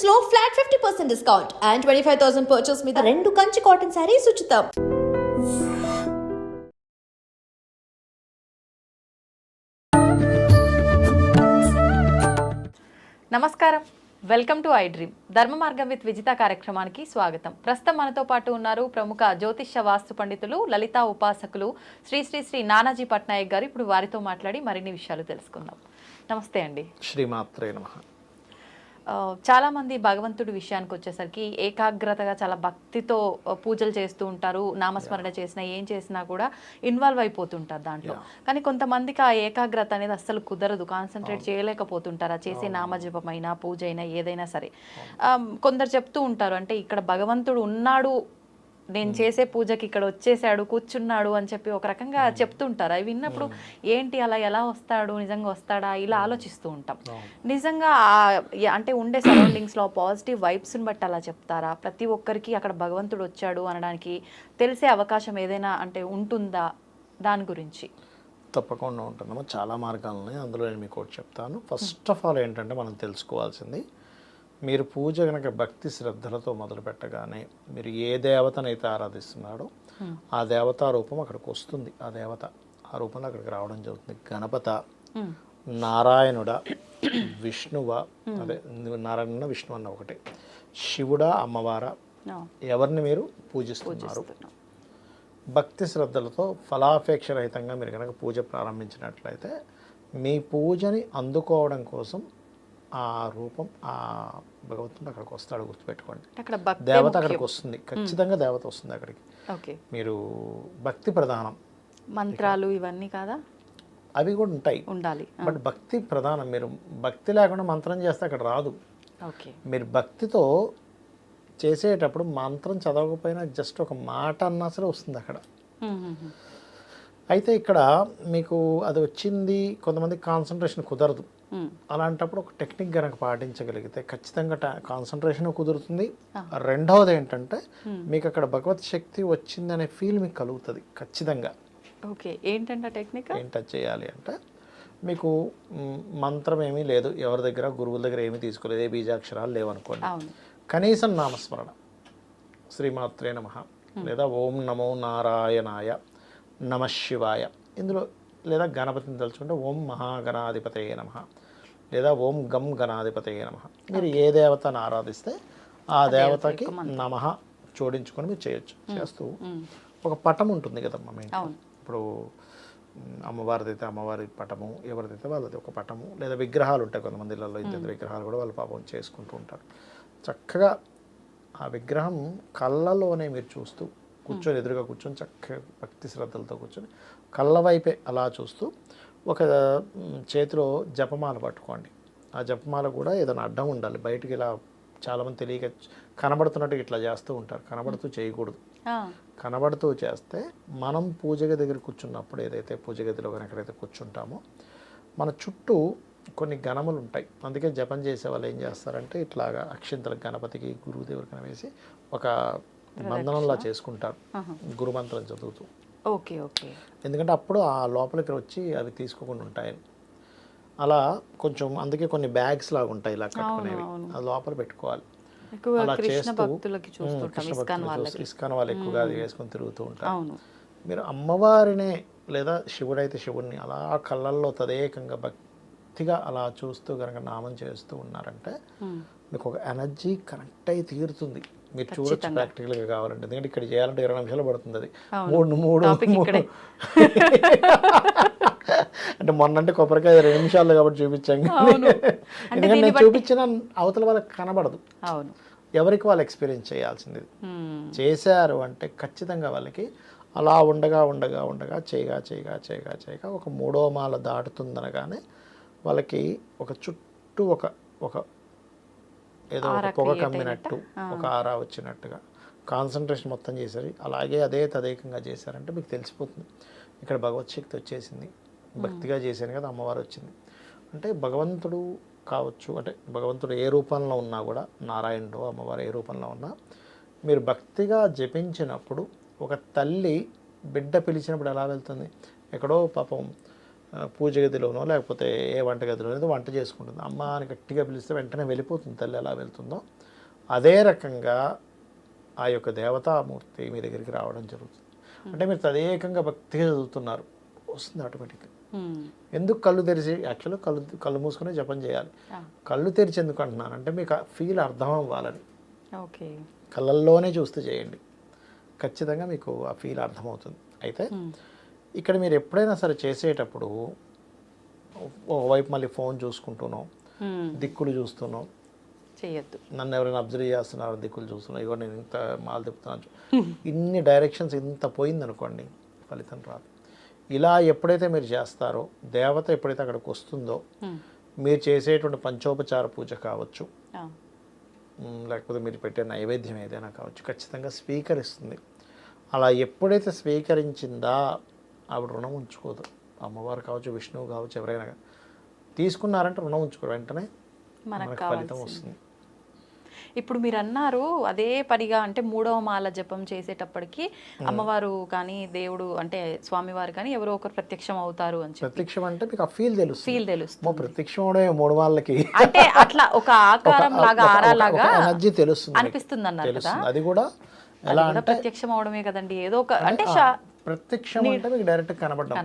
కలెక్షన్స్లో flat fifty percent discount and twenty five thousand purchase మీద రెండు కంచి కాటన్ శారీస్ ఉచితం. నమస్కారం. వెల్కమ్ టు ఐ డ్రీమ్ ధర్మ మార్గం విత్ విజిత కార్యక్రమానికి స్వాగతం. ప్రస్తుతం మనతో పాటు ఉన్నారు ప్రముఖ జ్యోతిష్య వాస్తు పండితులు లలితా ఉపాసకులు శ్రీ శ్రీ శ్రీ నానాజీ పట్నాయక్ గారు. ఇప్పుడు వారితో మాట్లాడి మరిన్ని విషయాలు తెలుసుకుందాం. నమస్తే అండి. శ్రీమాత్రే నమ. ఆ, చాలా మంది భగవంతుడి విషయానికి వచ్చేసరికి ఏకాగ్రతగా చాలా భక్తితో పూజలు చేస్తూ ఉంటారు నామస్మరణ చేసినా ఏం చేసినా కూడా ఇన్వాల్వ్ అయిపోతుంటారు దాంట్లో. కానీ కొంతమందికి ఆ ఏకాగ్రత అనేది అస్సలు కుదరదు కాన్సన్ట్రేట్ చేయలేకపోతుంటారు. ఆ చేసే నామజపమైనా పూజ అయినా ఏదైనా సరే. కొందరు చెప్తూ ఉంటారు అంటే ఇక్కడ భగవంతుడు ఉన్నాడు నేను చేసే పూజకి ఇక్కడ వచ్చేసాడు కూర్చున్నాడు అని చెప్పి ఒక రకంగా చెప్తుంటారు. అవి విన్నప్పుడు ఏంటి అలా ఎలా వస్తాడు నిజంగా వస్తాడా ఇలా ఆలోచిస్తూ ఉంటాం. నిజంగా అంటే ఉండే సరౌండింగ్స్లో పాజిటివ్ వైబ్స్ని బట్టి అలా చెప్తారా? ప్రతి ఒక్కరికి అక్కడ భగవంతుడు వచ్చాడు అనడానికి తెలిసే అవకాశం ఏదైనా అంటే ఉంటుందా దాని గురించి? తప్పకుండా ఉంటుందమ్మా. చాలా మార్గాలు ఉన్నాయి అందులో నేను మీకు ఒకటి చెప్తాను. ఫస్ట్ ఆఫ్ ఆల్ ఏంటంటే మనం తెలుసుకోవాల్సింది మీరు పూజ కనుక భక్తి శ్రద్ధలతో మొదలు పెట్టగానే మీరు ఏ దేవతనైతే ఆరాధిస్తున్నాడో ఆ దేవతా రూపం అక్కడికి వస్తుంది. ఆ దేవత ఆ రూపంలో అక్కడికి రావడం జరుగుతుంది. గణపత నారాయణుడ విష్ణువ అదే నారాయణ విష్ణు అన్న ఒకటే. శివుడా అమ్మవారా? ఎవరిని మీరు పూజిస్తున్నారు? భక్తి శ్రద్ధలతో ఫలాపేక్ష రహితంగా మీరు కనుక పూజ ప్రారంభించినట్లయితే మీ పూజని అందుకోవడం కోసం ఆ రూపం ఆ భగవంతుడు అక్కడికి వస్తాడు గుర్తుపెట్టుకోండి. అక్కడ దేవత అక్కడికి వస్తుంది. ఖచ్చితంగా దేవత వస్తుంది అక్కడికి. ఓకే. మీరు భక్తి ప్రధానం. మంత్రాలు ఇవన్నీ కాదా? అవి కూడా ఉంటాయి. ఉండాలి. బట్ భక్తి ప్రధానం. మీరు భక్తి లేకుండా మంత్రం చేస్తే అక్కడ రాదు. ఓకే. మీరు భక్తితో చేసేటప్పుడు మంత్రం చదవకపోయినా జస్ట్ ఒక మాట అన్నా సరే వస్తుంది అక్కడ. అయితే ఇక్కడ మీకు అది వచ్చింది కొంతమంది కాన్సన్ట్రేషన్ కుదరదు. అలాంటప్పుడు ఒక టెక్నిక్ కనుక పాటించగలిగితే ఖచ్చితంగా కాన్సన్ట్రేషన్ కుదురుతుంది. రెండవది ఏంటంటే మీకు అక్కడ భగవత్ శక్తి వచ్చిందనే ఫీల్ మీకు కలుగుతుంది ఖచ్చితంగా. ఓకే ఏంటంటే టెక్నిక్? ఏం టచ్ చేయాలి అంటే మీకు మంత్రం ఏమీ లేదు ఎవరి దగ్గర గురువుల దగ్గర ఏమీ తీసుకోలేదు ఏ బీజాక్షరాలు లేవనుకోండి. కనీసం నామస్మరణ. శ్రీమాత్రే నమ. లేదా ఓం నమో నారాయణాయ నమ శివాయ. ఇందులో లేదా గణపతిని తలుచుకుంటే ఓం మహాగణాధిపతయే నమ. లేదా ఓం గం గణాధిపతయే నమ. మీరు ఏ దేవతను ఆరాధిస్తే ఆ దేవతకి నమ జోడించుకొని మీరు చేయొచ్చు చేస్తూ ఒక పటం ఉంటుంది కదమ్మా మీ. ఇప్పుడు అమ్మవారిదైతే అమ్మవారి పటము ఎవరిదైతే వాళ్ళది ఒక పటము లేదా విగ్రహాలు ఉంటాయి కొంతమంది ఇళ్ళల్లో ఇద్దరు విగ్రహాలు కూడా వాళ్ళు పాపం చేసుకుంటూ ఉంటారు. చక్కగా ఆ విగ్రహం కళ్ళలోనే మీరు చూస్తూ కూర్చొని ఎదురుగా కూర్చొని చక్కగా భక్తి శ్రద్ధలతో కూర్చొని కళ్ళ వైపే అలా చూస్తూ ఒక చేతిలో జపమాల పట్టుకోండి. ఆ జపమాల కూడా ఏదైనా అడ్డం ఉండాలి. బయటికి ఇలా చాలామంది తెలియక కనబడుతున్నట్టు ఇట్లా చేస్తూ ఉంటారు. కనబడుతూ చేయకూడదు. కనబడుతూ చేస్తే మనం పూజ గది దగ్గర కూర్చున్నప్పుడు ఏదైతే పూజ గదిలో కనుక ఎక్కడైతే కూర్చుంటామో మన చుట్టూ కొన్ని గణములు ఉంటాయి. అందుకే జపం చేసే వాళ్ళు ఏం చేస్తారంటే ఇట్లాగా అక్షింతల గణపతికి గురువుదేవుడికి వేసి ఒక బంధనంలా చేసుకుంటారు. గురుమంత్రం చదువుతూ. Okay okay. ఎందుకంటే అప్పుడు ఆ లోపలికి వచ్చి అవి తీసుకోకుండా ఉంటాయని అలా కొంచెం అందుకే కొన్ని బ్యాగ్స్ లాగా ఉంటాయి ఇలా కట్టుకునేవి. అది లోపల పెట్టుకోవాలి. అలా చేస్తూ కృష్ణ ఇస్కాన్ వాళ్ళు ఎక్కువగా అది వేసుకొని తిరుగుతూ ఉంటారు. మీరు అమ్మవారినే లేదా శివుడైతే శివుడిని అలా కళ్ళల్లో తదేకంగా భక్తిగా అలా చూస్తూ కనుక నామం చేస్తూ ఉన్నారంటే. మీకు ఒక ఎనర్జీ కనెక్ట్ అయి తీరుతుంది. మీరు చూడొచ్చు ప్రాక్టికల్గా కావాలంటే. ఎందుకంటే ఇక్కడ చేయాలంటే ఇరవై నిమిషాలు పడుతుంది. అది మూడు మూడు మూడు ఇక్కడే. అంటే మొన్నంటే కొబ్బరికాయ రెండు నిమిషాలు కాబట్టి చూపించాం. అంటే ఎందుకంటే నేను చూపించిన అవతల వాళ్ళకి కనబడదు. అవును. ఎవరికి వాళ్ళు ఎక్స్పీరియన్స్ చేయాల్సింది. చేశారు అంటే ఖచ్చితంగా వాళ్ళకి అలా ఉండగా ఉండగా ఉండగా చేయగా చేయగా చేయగా చేయగా ఒక మూడో మాల దాటుతుందనగానే వాళ్ళకి ఒక చుట్టూ ఒక ఒక ఏదో ఒక పొగ కమ్మినట్టు ఒక ఆరా వచ్చినట్టుగా. కాన్సన్ట్రేషన్ మొత్తం చేశారు. అలాగే అదే తదేకంగా చేశారంటే మీకు తెలిసిపోతుంది. ఇక్కడ భగవత్ శక్తి వచ్చేసింది భక్తిగా చేశాను కదా అమ్మవారు వచ్చింది. అంటే భగవంతుడు కావచ్చు అంటే భగవంతుడు ఏ రూపంలో ఉన్నా కూడా నారాయణుడు అమ్మవారు ఏ రూపంలో ఉన్నా మీరు భక్తిగా జపించినప్పుడు ఒక తల్లి బిడ్డ పిలిచినప్పుడు ఎలా వెళ్తుంది? ఎక్కడో పాపం పూజ గదిలోనో లేకపోతే ఏ వంట గదిలోనో ఏదో వంట చేసుకుంటుంది. అమ్మ అని గట్టిగా పిలిస్తే వెంటనే వెళ్ళిపోతుంది తల్లి ఎలా వెళ్తుందో. అదే రకంగా ఆ యొక్క దేవతామూర్తి మీ దగ్గరికి రావడం జరుగుతుంది. అంటే మీరు తదేకంగా భక్తిగా చదువుతున్నారు. వస్తుంది ఆటోమేటిక్గా. ఎందుకు కళ్ళు తెరిచి యాక్చువల్గా కళ్ళు కళ్ళు మూసుకునే జపం చేయాలి. కళ్ళు తెరిచి ఎందుకు అంటున్నాను. అంటే మీకు ఫీల్ అర్థం అవ్వాలని. ఓకే. కళ్ళల్లోనే చూస్తూ చేయండి. ఖచ్చితంగా మీకు ఆ ఫీల్ అర్థమవుతుంది. అయితే. ఇక్కడ మీరు ఎప్పుడైనా సరే చేసేటప్పుడు ఒకవైపు మళ్ళీ ఫోన్ చూసుకుంటున్నాం. దిక్కులు చూస్తున్నాం చెయ్యొద్దు. నన్ను ఎవరైనా అబ్జర్వ్ చేస్తున్నారు? దిక్కులు చూస్తున్నాం ఇగో నేను ఇంత మాలు తిప్పుతున్నాను ఇన్ని డైరెక్షన్స్ ఇంత పోయిందనుకోండి ఫలితం రాదు. ఇలా ఎప్పుడైతే మీరు చేస్తారో దేవత ఎప్పుడైతే అక్కడికి వస్తుందో. మీరు చేసేటువంటి పంచోపచార పూజ కావచ్చు. లేకపోతే మీరు పెట్టే నైవేద్యం ఏదైనా కావచ్చు ఖచ్చితంగా స్వీకరిస్తుంది. అలా ఎప్పుడైతే స్వీకరించిందా ఆవిడ రుణం ఉంచుకోదు. అమ్మవారు కావచ్చు విష్ణువు కావచ్చు ఎవరైనా తీసుకున్నారంటే రుణం ఉంచుకోరు. వెంటనే మనకు ఫలితం వస్తుంది. ఇప్పుడు మీరు అన్నారు అదే పనిగా అంటే మూడవ మాల జపం చేసేటప్పటికి అమ్మవారు కానీ దేవుడు అంటే స్వామివారు కానీ ఎవరో ఒకరు ప్రత్యక్షం అవుతారు అని ప్రత్యక్షం అంటే మీకు ఆ ఫీల్ తెలుస్తుంది. ఫీల్ తెలుస్తుంది. మో ప్రత్యక్షం అవడమే మూడు వాళ్ళకి అంటే అట్లా ఒక ఆకారం లాగా ఆరాలాగా ఎనర్జీ తెలుస్తుంది. అనిపిస్తుంది అన్నారు కదా? అది కూడా ఎలా ప్రత్యక్షం అవడమే కదండి. ఏదో ఒక అంటే ప్రత్యక్షం అంటే మీకు డైరెక్ట్ కనబడ్డం.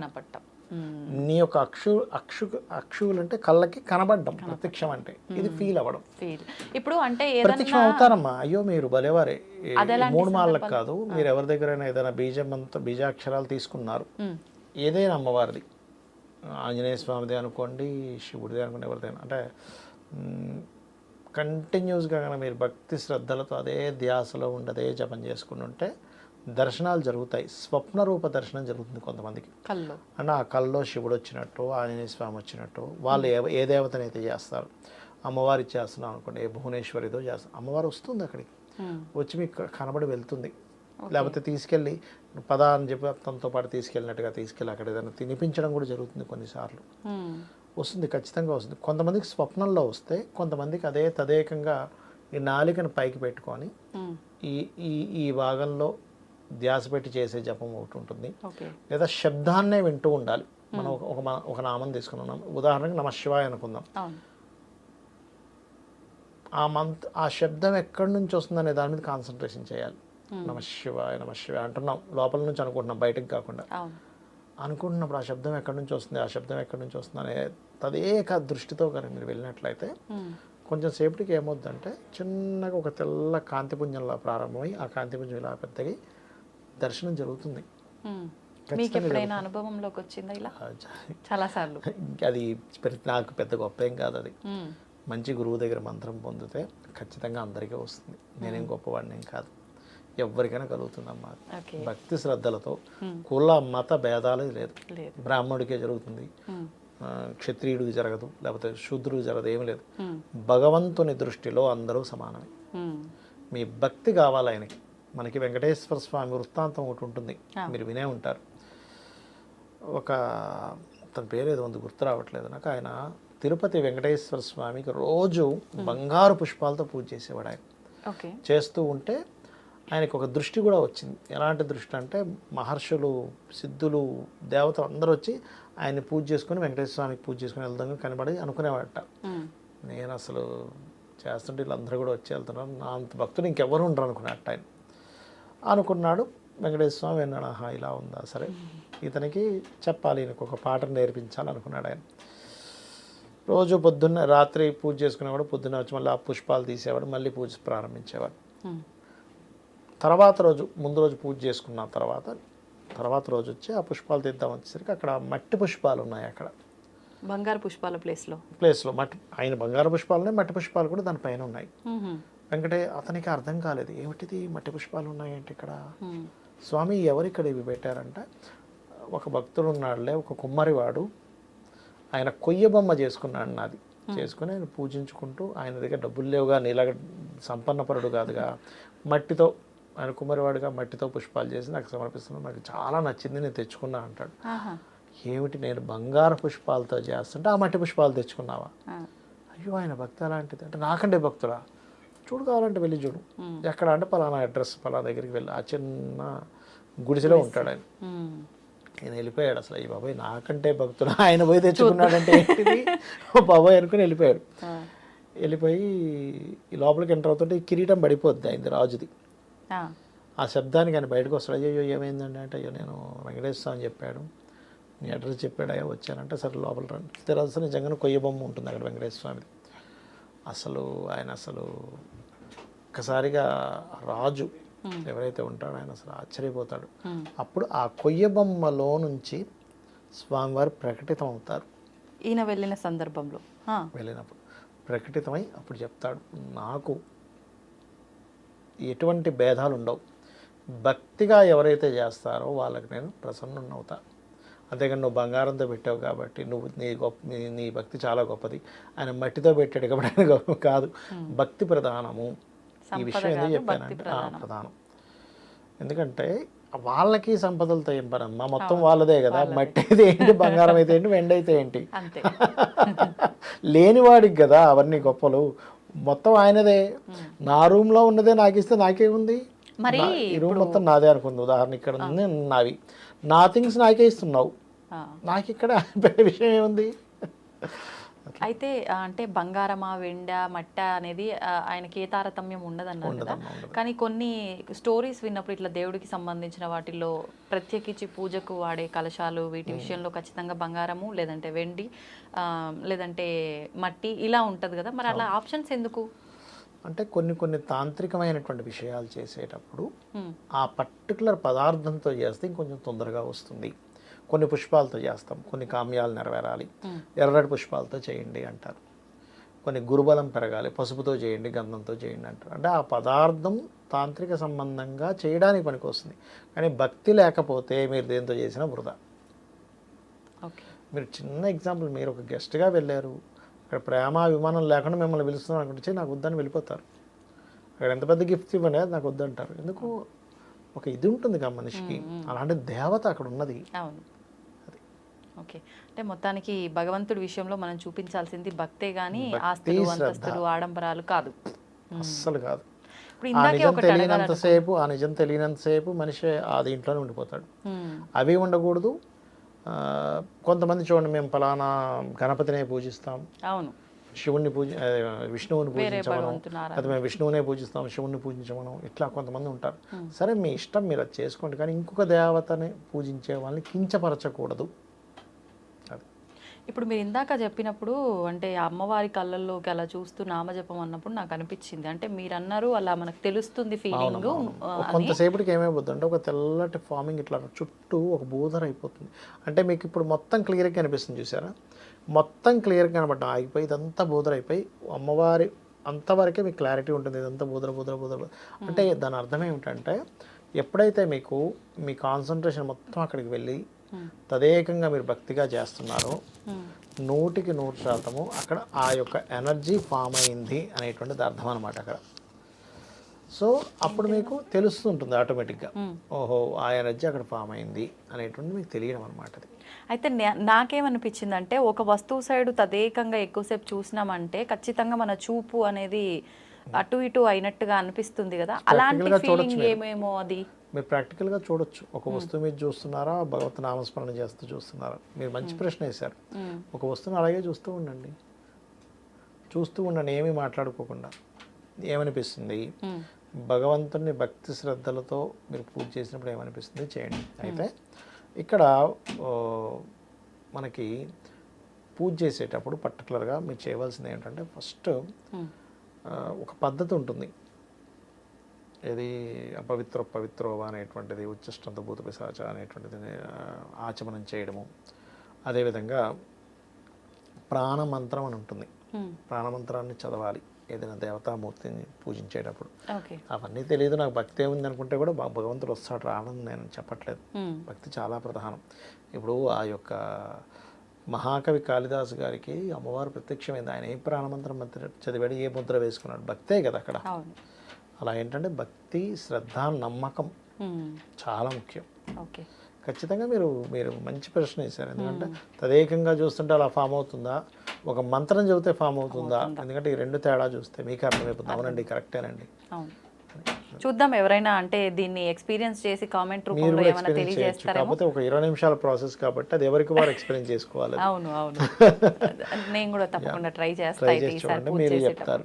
ఉమ్. నీ యొక్క అక్షు అక్షు అక్షువులు అంటే కళ్ళకి కనబడ్డం ప్రత్యక్షం అంటే. ఇది ఫీల్ అవ్వడం. ఫీల్ ఇప్పుడు అంటే ప్రత్యక్షం అవుతారమ్మా. అయ్యో మీరు భలేవారే. అదెలాంటి మూడు మాలకు కాదు మీరు ఎవరి దగ్గరైనా ఏదైనా బీజం అంతా బీజాక్షరాలు తీసుకున్నారు. ఏదైనా అమ్మవారిది. ఆంజనేయ స్వామిది అనుకోండి శివుడిది అనుకోండి ఎవరిదైనా. అంటే కంటిన్యూస్గా కనుక మీరు భక్తి శ్రద్ధలతో అదే ధ్యాసలో ఉండి అదే జపం చేసుకుని ఉంటే దర్శనాలు జరుగుతాయి. స్వప్న రూప దర్శనం జరుగుతుంది కొంతమందికి. కళ్ళు అంటే ఆ కల్లో శివుడు వచ్చినట్టు ఆంజనేయ స్వామి వచ్చినట్టు వాళ్ళు ఏ ఏ దేవతనైతే చేస్తారు. అమ్మవారి చేస్తున్నాం అనుకోండి ఏ భువనేశ్వరితో చేస్తాం అమ్మవారు వస్తుంది అక్కడికి. వచ్చి మీకు కనబడి వెళ్తుంది. లేకపోతే తీసుకెళ్ళి పదా అని చెప్పి తనతో పాటు తీసుకెళ్ళినట్టుగా తీసుకెళ్ళి అక్కడ ఏదైనా తినిపించడం కూడా జరుగుతుంది కొన్నిసార్లు. వస్తుంది ఖచ్చితంగా వస్తుంది. కొంతమందికి స్వప్నంలో వస్తే కొంతమందికి అదే తదేకంగా ఈ నాలికను పైకి పెట్టుకొని. ఈ ఈ ఈ భాగంలో ధ్యాస పెట్టి చేసే జపం ఒకటి ఉంటుంది. లేదా శబ్దాన్నే వింటూ ఉండాలి. మనం ఒక ఒక నామం తీసుకున్నాం ఉదాహరణకి నమ శివాయ అనుకుందాం. ఆ మంత్ ఆ శబ్దం ఎక్కడి నుంచి వస్తుందనే దాని మీద కాన్సన్ట్రేషన్ చేయాలి. నమ శివాయ నమ శివాయ అంటున్నాం. లోపల నుంచి అనుకుంటున్నాం బయటకు కాకుండా. అనుకుంటున్నప్పుడు ఆ శబ్దం ఎక్కడి నుంచి వస్తుంది ఆ శబ్దం ఎక్కడి నుంచి వస్తుంది అనే తదేక దృష్టితో కనుక మీరు వెళ్ళినట్లయితే. కొంచెం సేపటికి ఏమవుద్దంటే చిన్నగా ఒక తెల్ల కాంతిపుంజంలా ప్రారంభమై ఆ కాంతిపుంజం ఇలా పెద్దగి దర్శనం జరుగుతుంది. మీకు ఎప్పుడైనా అనుభవంలోకి వచ్చిందా ఇలా? అది నాకు పెద్ద గొప్ప ఏం కాదు అది మంచి గురువు దగ్గర మంత్రం పొందితే ఖచ్చితంగా అందరికీ వస్తుంది. నేనేం గొప్పవాడిని కాదు. ఎవరికైనా కలుగుతుందమ్మా భక్తి శ్రద్ధలతో కుల మత భేదాలు లేదు. బ్రాహ్మణుడికే జరుగుతుంది. క్షత్రియుడికి జరగదు లేకపోతే శూద్రుడికి జరగదు ఏమి లేదు. భగవంతుని దృష్టిలో అందరూ సమానమే. మీ భక్తి కావాలి ఆయనకి. మనకి వెంకటేశ్వర స్వామి వృత్తాంతం ఒకటి ఉంటుంది. మీరు వినే ఉంటారు. ఒక తన పేరు ఏదో ఉంది గుర్తు రావట్లేదు నాకు. ఆయన తిరుపతి వెంకటేశ్వర స్వామికి రోజు బంగారు పుష్పాలతో పూజ చేసేవాడు ఆయన. ఓకే. చేస్తూ ఉంటే ఆయనకు ఒక దృష్టి కూడా వచ్చింది. ఎలాంటి దృష్టి అంటే మహర్షులు సిద్ధులు దేవతలు అందరూ వచ్చి ఆయన్ని పూజ చేసుకుని వెంకటేశ్వర స్వామికి పూజ చేసుకుని వెళ్దాం కనబడి అనుకునేవాడట. నేను అసలు చేస్తుంటే వీళ్ళందరూ కూడా వచ్చి వెళ్తున్నారు. నా అంత భక్తులు ఇంకెవరు ఉండరు అనుకున్నట్టు ఆయన. అనుకున్నాడు వెంకటేశ్వర స్వామి విన్నాడు ఆహా ఇలా ఉందా? సరే ఇతనికి చెప్పాలి ఈయనకు ఒక పాటను నేర్పించాలి అనుకున్నాడు ఆయన. రోజు పొద్దున్న రాత్రి పూజ చేసుకునేవాడు పొద్దున్న వచ్చి మళ్ళీ ఆ పుష్పాలు తీసేవాడు మళ్ళీ పూజ ప్రారంభించేవాడు. తర్వాత రోజు ముందు రోజు పూజ చేసుకున్న తర్వాత తర్వాత రోజు వచ్చి ఆ పుష్పాలు తీద్దాం వచ్చేసరికి అక్కడ మట్టి పుష్పాలు ఉన్నాయి అక్కడ. బంగారు పుష్పాల ప్లేస్లో ప్లేస్లో మట్టి ఆయన బంగారు పుష్పాలు ఉన్నాయి మట్టి పుష్పాలు కూడా దానిపైన ఉన్నాయి. వెంకటే అతనికి అర్థం కాలేదు. ఏమిటిది? మట్టి పుష్పాలు ఉన్నాయేంటి ఇక్కడ? స్వామి ఎవరు ఇక్కడ ఇవి పెట్టారంటే? ఒక భక్తుడు ఉన్నాడులే ఒక కుమ్మరివాడు. ఆయన కొయ్య బొమ్మ చేసుకున్నాడు నాది. చేసుకుని ఆయన పూజించుకుంటూ ఆయన దగ్గర డబ్బులు లేవుగా నీలాగా సంపన్నపరుడు కాదుగా. మట్టితో ఆయన కుమ్మరివాడుగా మట్టితో పుష్పాలు చేసి నాకు సమర్పిస్తున్నాను నాకు చాలా నచ్చింది నేను తెచ్చుకున్నా అంటాడు. ఏమిటి నేను బంగారు పుష్పాలతో చేస్తుంటే ఆ మట్టి పుష్పాలు తెచ్చుకున్నావా? అయ్యో ఆయన భక్తి అలాంటిది. అంటే నాకంటే భక్తుడా? చూడు కావాలంటే వెళ్ళి చూడు. ఎక్కడ అంటే పలానా అడ్రస్ పలానా దగ్గరికి వెళ్ళి ఆ చిన్న గుడిసెలో ఉంటాడు ఆయన. నేను వెళ్ళిపోయాడు అసలు. ఈ బాబాయ్ నాకంటే భక్తుడు ఆయన పోయి తెచ్చుకున్నాడంటే ఏంటిది? బాబాయ్ అనుకుని వెళ్ళిపోయాడు. వెళ్ళిపోయి ఈ లోపలికి ఎంటర్ అవుతుంటే ఈ కిరీటం పడిపోద్ది అయింది రాజుది. ఆ, శబ్దానికి ఆయన బయటకు వస్తాడు. అయ్యో ఏమైందండి అంటే అయ్యో నేను వెంకటేశ్వర అని చెప్పాడు. నీ అడ్రస్ చెప్పాడు అయ్యా వచ్చానంటే సరే లోపల రండి. తెరాల్సిన నిజంగానే కొయ్య బొమ్మ ఉంటుంది అక్కడ వెంకటేశ్వర స్వామిది. అసలు ఆయన అసలు ఒక్కసారిగా రాజు ఎవరైతే ఉంటాడో ఆయన అసలు ఆశ్చర్యపోతాడు. అప్పుడు ఆ కొయ్య బొమ్మలో నుంచి స్వామివారు ప్రకటితం అవుతారు ఈయన వెళ్ళిన సందర్భంలో. వెళ్ళినప్పుడు ప్రకటితమై అప్పుడు చెప్తాడు నాకు ఎటువంటి భేదాలు ఉండవు భక్తిగా ఎవరైతే చేస్తారో వాళ్ళకి నేను ప్రసన్నున్నవుతా అంతేగాని నువ్వు బంగారంతో పెట్టావు కాబట్టి నువ్వు నీ గొప్ప నీ భక్తి చాలా గొప్పది. ఆయన మట్టితో పెట్టాడు కాబట్టి ఆయన గొప్ప కాదు. భక్తి ప్రధానము. ఈ విషయం ఎందుకు చెప్పానంటే ప్రధానం. ఎందుకంటే వాళ్ళకి సంపదలతో ఏం పని అమ్మా మొత్తం వాళ్ళదే కదా. మట్టి అయితే ఏంటి? బంగారం అయితే ఏంటి? వెండి అయితే ఏంటి? లేనివాడికి కదా అవన్నీ గొప్పలు. మొత్తం ఆయనదే. నా రూమ్లో ఉన్నదే నాకు ఇస్తే నాకేముంది మరి రూమ్ మొత్తం నాదే అనుకుంది. ఉదాహరణ ఇక్కడ ఉంది నావి నా థింగ్స్ నాకే ఇస్తున్నావు. నాకు ఇక్కడ పెద్ద విషయం ఏముంది? అయితే అంటే బంగారమా వెండ మట్ట అనేది ఆయనకి ఏ తారతమ్యం ఉండదన్నారు కదా. కానీ కొన్ని స్టోరీస్ విన్నప్పుడు ఇట్లా దేవుడికి సంబంధించిన వాటిల్లో ప్రత్యేకించి పూజకు వాడే కలశాలు వీటి విషయంలో ఖచ్చితంగా బంగారము లేదంటే వెండి లేదంటే మట్టి ఇలా ఉంటది కదా. మరి అలా ఆప్షన్స్ ఎందుకు? అంటే కొన్ని కొన్ని తాంత్రికమైనటువంటి విషయాలు చేసేటప్పుడు ఆ పర్టికులర్ పదార్థంతో చేస్తే ఇంకొంచెం తొందరగా వస్తుంది. కొన్ని పుష్పాలతో చేస్తాం కొన్ని కామ్యాలు నెరవేరాలి. ఎర్రటి పుష్పాలతో చేయండి అంటారు. కొన్ని గురుబలం పెరగాలి పసుపుతో చేయండి గంధంతో చేయండి అంటారు. అంటే ఆ పదార్థం తాంత్రిక సంబంధంగా చేయడానికి పనికి వస్తుంది కానీ భక్తి లేకపోతే మీరు దేంతో చేసినా వృధా. మీరు చిన్న ఎగ్జాంపుల్ మీరు ఒక గెస్ట్గా వెళ్ళారు. అక్కడ ప్రేమ అభిమానం లేకుండా మిమ్మల్ని పిలుస్తున్నాం అనుకుంటే "ఛీ, నాకు వద్దని వెళ్ళిపోతారు. అక్కడ ఎంత పెద్ద గిఫ్ట్ ఇవ్వనే నాకు వద్దంటారు. ఎందుకు? ఒక ఇది ఉంటుంది కదా మనిషికి. అలాంటి దేవత అక్కడ ఉన్నది. ఓకే. అంటే మొత్తానికి భగవంతుడి విషయంలో మనం చూపించాల్సింది భక్తే గాని ఆస్తులు అంతస్తులు ఆడంబరాలు కాదు. అస్సలు కాదు. ఆ నిజం తెలియనంతసేపు ఆ నిజం తెలియనంతసేపు మనిషి ఆ దీంట్లోనే ఉండిపోతాడు. అవి ఉండకూడదు. కొంతమంది చూడండి మేము ఫలానా గణపతినే పూజిస్తాం. అవును. శివుణ్ణి పూజ విష్ణువుని పూజించమను. అది మేము విష్ణువునే పూజిస్తాం శివుణ్ణి పూజించమను. ఇట్లా కొంతమంది ఉంటారు. సరే మీ ఇష్టం మీరు అది చేసుకోండి. కానీ ఇంకొక దేవతని పూజించే వాళ్ళని కించపరచకూడదు. ఇప్పుడు మీరు ఇందాక చెప్పినప్పుడు అంటే అమ్మవారి కళ్ళల్లోకి అలా చూస్తూ నామజపం అన్నప్పుడు నాకు అనిపించింది. అంటే మీరు అన్నారు అలా మనకు తెలుస్తుంది ఫీలింగ్ కొంతసేపటికి ఏమైపోతుంది అంటే ఒక తెల్లటి ఫార్మింగ్ ఇట్లా చుట్టూ ఒక బూదర అయిపోతుంది. అంటే మీకు ఇప్పుడు మొత్తం క్లియర్గా కనిపిస్తుంది చూసారా? మొత్తం క్లియర్గా కనబడ్డం ఆగిపోయి ఇదంతా బూదర అయిపోయి అమ్మవారి అంతవరకే మీకు క్లారిటీ ఉంటుంది. ఇదంతా బూదర బూదర బూదర. అంటే దాని అర్థం ఏమిటంటే ఎప్పుడైతే మీకు మీ కాన్సన్ట్రేషన్ మొత్తం అక్కడికి వెళ్ళి తదేకంగా మీరు భక్తిగా చేస్తున్నారో. నూటికి నూరు శాతము అక్కడ ఆ యొక్క ఎనర్జీ ఫామ్ అయింది అనేటువంటిది అర్థం అనమాట అక్కడ. సో అప్పుడు మీకు తెలుస్తుంటుంది ఆటోమేటిక్గా. ఓహో ఆ ఎనర్జీ అక్కడ ఫామ్ అయింది అనేటువంటి మీకు తెలియడం అనమాట అది. అయితే నాకేమనిపించింది అంటే ఒక వస్తువు సైడ్ తదేకంగా ఎక్కువసేపు చూసినామంటే ఖచ్చితంగా మన చూపు అనేది అటు ఇటు అయినట్టుగా అనిపిస్తుంది కదా. అలాంటి ఫీలింగ్ ఏమేమో అది? మీరు ప్రాక్టికల్గా చూడొచ్చు. ఒక వస్తువు మీద చూస్తున్నారా? భగవత్ నామస్మరణ చేస్తూ చూస్తున్నారా? మీరు మంచి ప్రశ్న వేశారు. ఒక వస్తువుని అలాగే చూస్తూ ఉండండి. చూస్తూ ఉండండి ఏమీ మాట్లాడుకోకుండా. ఏమనిపిస్తుంది. భగవంతుని భక్తి శ్రద్ధలతో మీరు పూజ చేసినప్పుడు ఏమనిపిస్తుంది? చేయండి. అయితే ఇక్కడ మనకి పూజ చేసేటప్పుడు పర్టికులర్గా మీరు చేయవలసింది ఏంటంటే ఫస్ట్. ఒక పద్ధతి ఉంటుంది. ఇది అపవిత్ర పవిత్రోవ అనేటువంటిది ఉచ్చష్టంత భూత పిశాచ అనేటువంటిది ఆచమనం చేయడము. అదేవిధంగా ప్రాణమంత్రం అని ఉంటుంది. ప్రాణమంత్రాన్ని చదవాలి. ఏదైనా దేవతామూర్తిని పూజించేటప్పుడు. అవన్నీ తెలియదు. నాకు భక్తి ఏముంది అనుకుంటే కూడా భగవంతుడు వస్తాడు రావడం నేను చెప్పట్లేదు. భక్తి చాలా ప్రధానం. ఇప్పుడు ఆ యొక్క మహాకవి కాళిదాసు గారికి అమ్మవారు ప్రత్యక్షమైంది. ఆయన ఏ ప్రాణమంత్రం మంత్ర చదివాడు ఏ ముద్ర వేసుకున్నాడు? భక్తే కదా అక్కడ. అలా ఏంటంటే భక్తి శ్రద్ధ నమ్మకం మ్మ్. చాలా ముఖ్యం. ఓకే. ఖచ్చితంగా మీరు మీరు మంచి ప్రశ్న వేశారు. ఎందుకంటే తదేకంగా చూస్తుంటే అలా ఫామ్ అవుతుందా? ఒక మంత్రం చెబితే ఫామ్ అవుతుందా? ఎందుకంటే ఈ రెండు తేడా చూస్తే మీకు అర్థమైపోతుంది. అవునండి కరెక్టేనండి. చూద్దాం ఎవరైనా అంటే దీన్ని ఎక్స్పీరియన్స్ చేసి కామెంట్ రూపంలో ఏమైనా తెలియజేస్తారేమో? కాకపోతే ఒక ఇరవై నిమిషాల ప్రాసెస్ కాబట్టి అది ఎవరికి వారు ఎక్స్పీరియన్స్ చేసుకోవాలి అవును అవును. నేను కూడా తప్పకుండా ట్రై చేస్తా ట్రై అయితే చేసి ఈసారి చూడండి. పూజ మీరు చెప్తారు.